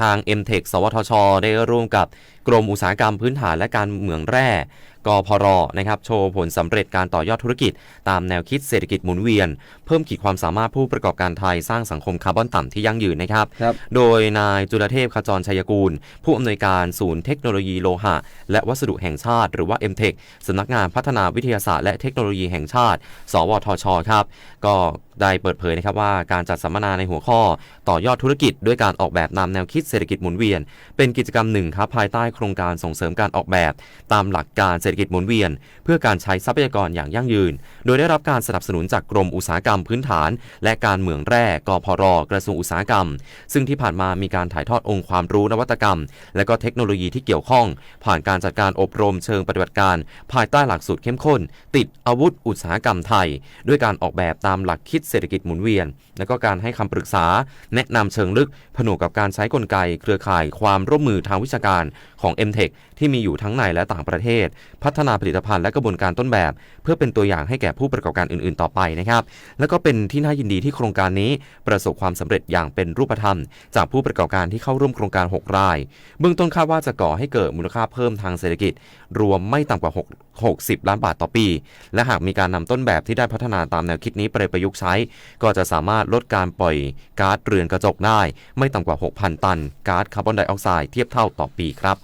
ทาง m t e c h สวทช ได้ร่วมกับกรมอุตสาหกรรมพื้นฐานและการเหมืองแร่กพรนะครับโชว์ผลสำเร็จการต่อยอดธุรกิจ ตามแนวคิดเศรษฐกิจหมุนเวียน เพิ่มขีดความสามารถผู้ประกอบการไทยสร้างสังคมคาร์บอนต่ำที่ยั่งยืนนะครับครับโดยนายจุลเทพขจรชัยกูล ผู้อำนวยการศูนย์เทคโนโลยีโลหะ และวัสดุแห่งชาติ หรือว่า m t e c h สำนักงานพัฒนาวิทยาศาสตร์และเทคโนโลยีแห่งชาติ สวทชครับก็ได้เปิดเผยนะครับว่าการจัดสัมมนาในหัวข้อ ต่อยอดธุรกิจด้วยการออกแบบนำแนวคิดเศรษฐกิจหมุนเวียน เป็นกิจกรรมหนึ่งครับภายใต้โครงการส่งเสริมการออกแบบ ตามหลักการเศรษรษฐกิจหมุนเวียน เพื่อการใช้ทรัพยากรอย่างยั่งยืน โดยได้รับการสนับสนุนจากกรมอุตสาหกรรมพื้นฐาน และการเมืองแร่กพรกระทรวงอุตสาหกรรม ซึ่งที่ผ่านมามีการถ่ายทอดองค์ความรู้นวัตกรรม และก็เทคโนโลยีที่เกี่ยวข้อง ผ่านการจัดการอบรมเชิงปฏิบัติการ ภายใต้หลักสูตรเข้มข้น ติดอาวุธอุตสาหกรรมไทย ด้วยการออกแบบตามหลักคิดเศรษฐกิจหมุนเวียน และก็การให้คำปรึกษา แนะนำเชิงลึกผนวกกับการใช้กลไก เครือข่ายความร่วมมือทางวิชาการของ m t e c h ที่มีอยู่ทั้งในและต่างประเทศพัฒนาผลิตภัณฑ์และกระบวนการต้นแบบ เพื่อเป็นตัวอย่างให้แก่ผู้ประกอบการอื่นๆ ต่อไปนะครับแล้วก็เป็นที่น่ายินดีที่โครงการนี้ประสบความสำเร็จอย่างเป็นรูปธรรม จากผู้ประกอบการที่เข้าร่วมโครงการ 6 ราย เบื้องต้นคาดว่าจะก่อให้เกิดมูลค่าเพิ่มทางเศรษฐกิจ รวมไม่ต่ำกว่า6 60ล้านบาทต่อปี และหากมีการนำต้นแบบที่ได้พัฒนาตามแนวคิดนี้ไปประยุกต์ใช้ ก็จะสามารถลดการปล่อยก๊าซเรือนกระจกได้ ไม่ต่ำกว่า 6,000 ตันก๊าซคาร์บอนไดออกไซด์เทียบเท่าต่อปีครับ